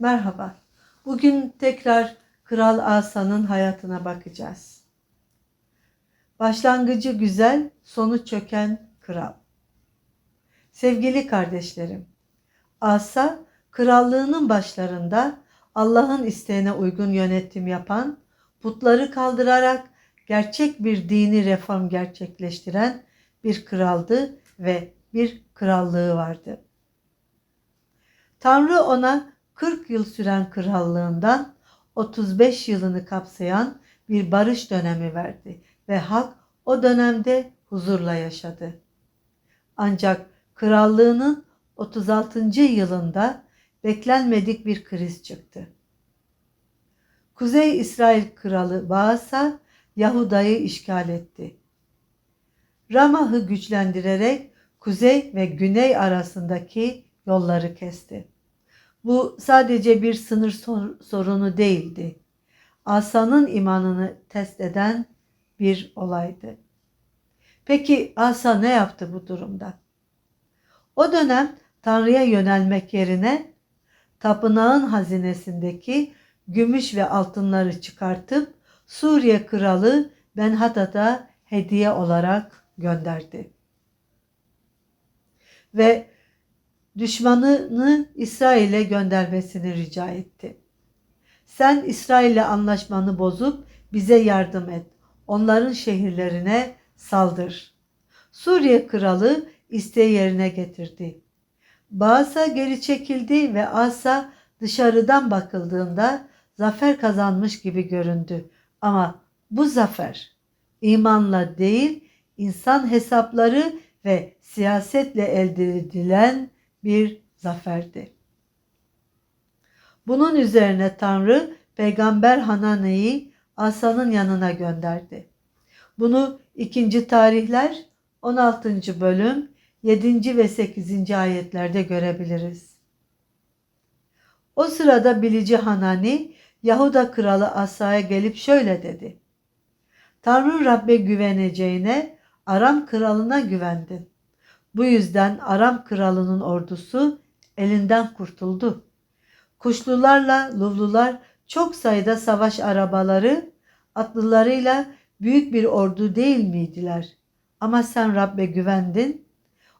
Merhaba. Bugün tekrar Kral Asa'nın hayatına bakacağız. Başlangıcı güzel, sonu çöken kral. Sevgili kardeşlerim, Asa krallığının başlarında Allah'ın isteğine uygun yönetim yapan, putları kaldırarak gerçek bir dini reform gerçekleştiren bir kraldı ve bir krallığı vardı. Tanrı ona 40 yıl süren krallığından 35 yılını kapsayan bir barış dönemi verdi ve halk o dönemde huzurla yaşadı. Ancak krallığının 36. yılında beklenmedik bir kriz çıktı. Kuzey İsrail kralı Baasa Yahuda'yı işgal etti. Ramah'ı güçlendirerek kuzey ve güney arasındaki yolları kesti. Bu sadece bir sınır sorunu değildi. Asa'nın imanını test eden bir olaydı. Peki Asa ne yaptı bu durumda? O dönem Tanrı'ya yönelmek yerine tapınağın hazinesindeki gümüş ve altınları çıkartıp Suriye kralı Benhadad'a hediye olarak gönderdi. Ve düşmanını İsrail'e göndermesini rica etti. Sen İsrail'le anlaşmanı bozup bize yardım et. Onların şehirlerine saldır. Suriye kralı isteği yerine getirdi. Baasa geri çekildi ve Asa dışarıdan bakıldığında zafer kazanmış gibi göründü. Ama bu zafer imanla değil, insan hesapları ve siyasetle elde edilen bir zaferdi. Bunun üzerine Tanrı peygamber Hanane'yi Asa'nın yanına gönderdi. Bunu 2. tarihler 16. bölüm 7. ve 8. ayetlerde görebiliriz. O sırada bilici Hanani Yahuda kralı Asa'ya gelip şöyle dedi. Tanrı Rabbe güveneceğine Aram kralına güvendin. Bu yüzden Aram kralının ordusu elinden kurtuldu. Kuşlularla Luvlular çok sayıda savaş arabaları, atlılarıyla büyük bir ordu değil miydiler? Ama sen Rabbe güvendin,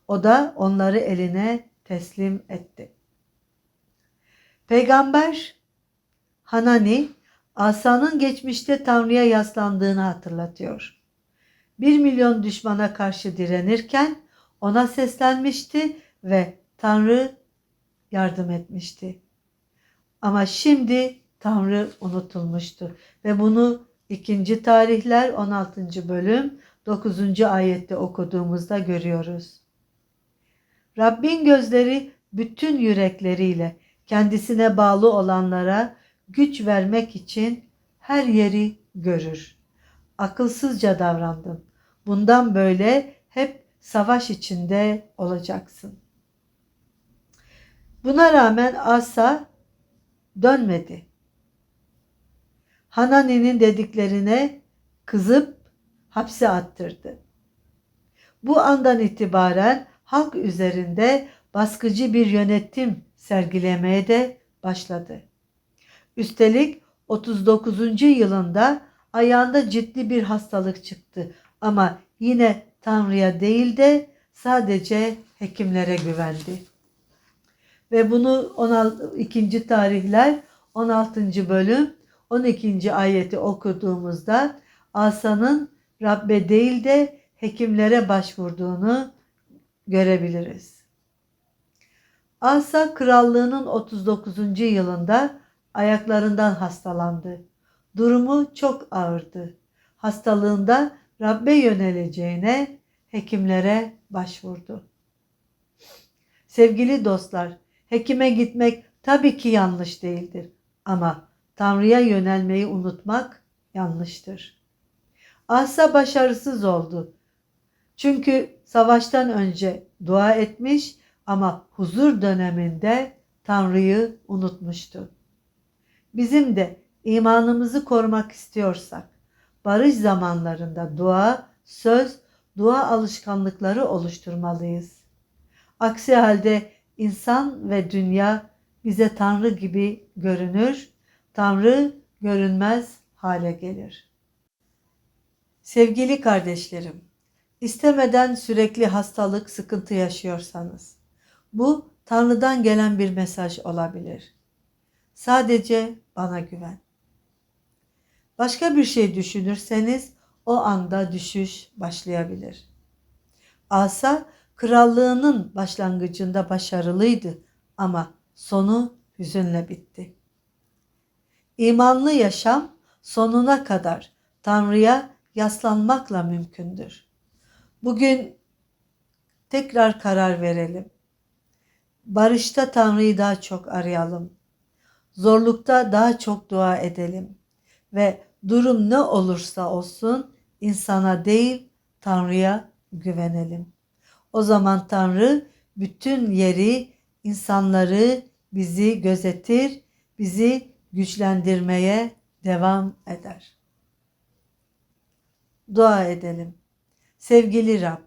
o da onları eline teslim etti. Peygamber Hanani, Asa'nın geçmişte Tanrı'ya yaslandığını hatırlatıyor. Bir milyon düşmana karşı direnirken ona seslenmişti ve Tanrı yardım etmişti. Ama şimdi Tanrı unutulmuştu ve bunu 2. tarihler 16. bölüm 9. ayette okuduğumuzda görüyoruz. Rabbin gözleri bütün yürekleriyle kendisine bağlı olanlara güç vermek için her yeri görür. Akılsızca davrandın. Bundan böyle hep savaş içinde olacaksın. Buna rağmen Asa dönmedi. Hanani'nin dediklerine kızıp hapse attırdı. Bu andan itibaren halk üzerinde baskıcı bir yönetim sergilemeye de başladı. Üstelik 39. yılında ayağında ciddi bir hastalık çıktı ama yine Tanrı'ya değil de sadece hekimlere güvendi. Ve bunu 2. tarihler 16. bölüm 12. ayeti okuduğumuzda Asa'nın Rabbe değil de hekimlere başvurduğunu görebiliriz. Asa krallığının 39. yılında ayaklarından hastalandı. Durumu çok ağırdı. Hastalığında Rabbe yöneleceğine hekimlere başvurdu. Sevgili dostlar, hekime gitmek tabii ki yanlış değildir ama Tanrı'ya yönelmeyi unutmak yanlıştır. Asa başarısız oldu. Çünkü savaştan önce dua etmiş ama huzur döneminde Tanrı'yı unutmuştu. Bizim de imanımızı korumak istiyorsak barış zamanlarında dua, söz, dua alışkanlıkları oluşturmalıyız. Aksi halde insan ve dünya bize Tanrı gibi görünür, Tanrı görünmez hale gelir. Sevgili kardeşlerim, istemeden sürekli hastalık, sıkıntı yaşıyorsanız, bu Tanrı'dan gelen bir mesaj olabilir. Sadece bana güven. Başka bir şey düşünürseniz o anda düşüş başlayabilir. Asa krallığının başlangıcında başarılıydı ama sonu hüzünle bitti. İmanlı yaşam sonuna kadar Tanrı'ya yaslanmakla mümkündür. Bugün tekrar karar verelim. Barışta Tanrı'yı daha çok arayalım. Zorlukta daha çok dua edelim ve durum ne olursa olsun insana değil Tanrı'ya güvenelim. O zaman Tanrı bütün yeri, insanları bizi gözetir, bizi güçlendirmeye devam eder. Dua edelim. Sevgili Rab,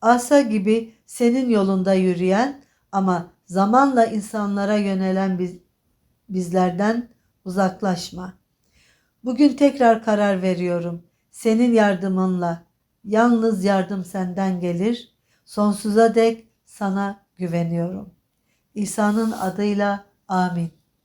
Asa gibi senin yolunda yürüyen ama zamanla insanlara yönelen biz, bizlerden uzaklaşma. Bugün tekrar karar veriyorum. Senin yardımınla yalnız yardım senden gelir. Sonsuza dek sana güveniyorum. İsa'nın adıyla amin.